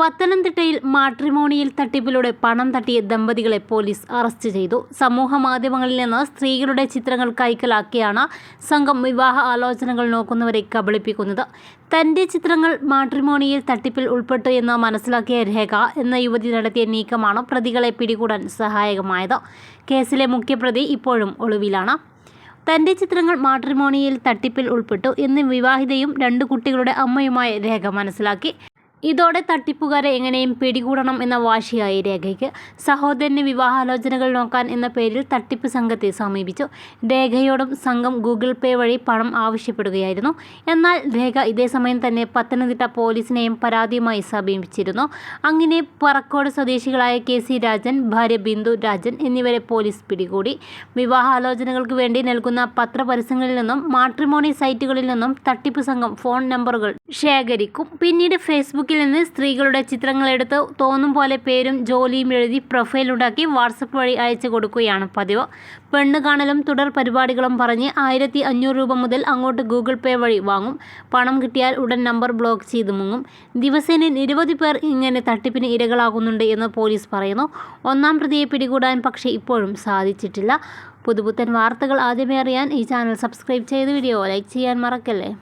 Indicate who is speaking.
Speaker 1: പത്തനംതിട്ടയിൽ മാട്രിമോണിയൽ തട്ടിപ്പിലൂടെ പണം തട്ടിയ ദമ്പതികളെ പോലീസ് അറസ്റ്റ് ചെയ്തു. സമൂഹ മാധ്യമങ്ങളിൽ നിന്ന് സ്ത്രീകളുടെ ചിത്രങ്ങൾ കൈക്കലാക്കിയാണ് സംഘം വിവാഹ ആലോചനകൾ നോക്കുന്നവരെ കബളിപ്പിക്കുന്നത്. തന്റെ ചിത്രങ്ങൾ മാട്രിമോണിയൽ തട്ടിപ്പിൽ ഉൾപ്പെട്ടു എന്ന് മനസ്സിലാക്കിയ രേഖ എന്ന യുവതി നടത്തിയ നീക്കമാണ് പ്രതികളെ പിടികൂടാൻ സഹായകമായത്. കേസിലെ മുഖ്യപ്രതി ഇപ്പോഴും ഒളിവിലാണ്. തന്റെ ചിത്രങ്ങൾ മാട്രിമോണിയൽ തട്ടിപ്പിൽ ഉൾപ്പെട്ടു എന്ന് വിവാഹിതയും രണ്ട് കുട്ടികളുടെ അമ്മയുമായ രേഖ മനസ്സിലാക്കി. ഇതോടെ തട്ടിപ്പുകാരെ എങ്ങനെയും പിടികൂടണം എന്ന വാശിയായി രേഖയ്ക്ക്. സഹോദരന് വിവാഹാലോചനകൾ നോക്കാൻ എന്ന പേരിൽ തട്ടിപ്പ് സംഘത്തെ സമീപിച്ചു. രേഖയോടും സംഘം ഗൂഗിൾ പേ വഴി പണം ആവശ്യപ്പെടുകയായിരുന്നു. എന്നാൽ രേഖ ഇതേ സമയം തന്നെ പത്തനംതിട്ട പോലീസിനെയും പരാതിയുമായി സമീപിച്ചിരുന്നു. അങ്ങനെ പറക്കോട് സ്വദേശികളായ കെ സി രാജൻ ഭാര്യ ബിന്ദു രാജൻ എന്നിവരെ പോലീസ് പിടികൂടി. വിവാഹാലോചനകൾക്ക് വേണ്ടി നൽകുന്ന പത്രപരസ്യങ്ങളിൽ നിന്നും മാട്രിമോണി സൈറ്റുകളിൽ നിന്നും തട്ടിപ്പ് സംഘം ഫോൺ നമ്പറുകൾ ശേഖരിക്കും. പിന്നീട് ഫേസ്ബുക്കിൽ നിന്ന് സ്ത്രീകളുടെ ചിത്രങ്ങളെടുത്ത് തോന്നും പോലെ പേരും ജോലിയും എഴുതി പ്രൊഫൈൽ ഉണ്ടാക്കി വാട്സപ്പ് വഴി അയച്ചു കൊടുക്കുകയാണ് പതിവ്. പെണ്ണ് കാണലും തുടർ പരിപാടികളും പറഞ്ഞ് ആയിരത്തി അഞ്ഞൂറ് രൂപ മുതൽ അങ്ങോട്ട് ഗൂഗിൾ പേ വഴി വാങ്ങും. പണം കിട്ടിയാൽ ഉടൻ നമ്പർ ബ്ലോക്ക് ചെയ്ത് മുങ്ങും. ദിവസേന നിരവധി പേർ ഇങ്ങനെ തട്ടിപ്പിന് ഇരകളാകുന്നുണ്ട് എന്ന് പോലീസ് പറയുന്നു. ഒന്നാം പ്രതിയെ പിടികൂടാൻ പക്ഷേ ഇപ്പോഴും സാധിച്ചിട്ടില്ല. പുതുപുത്തൻ വാർത്തകൾ ആദ്യമേ അറിയാൻ ഈ ചാനൽ സബ്സ്ക്രൈബ് ചെയ്ത് വീഡിയോ ലൈക്ക് ചെയ്യാൻ മറക്കല്ലേ?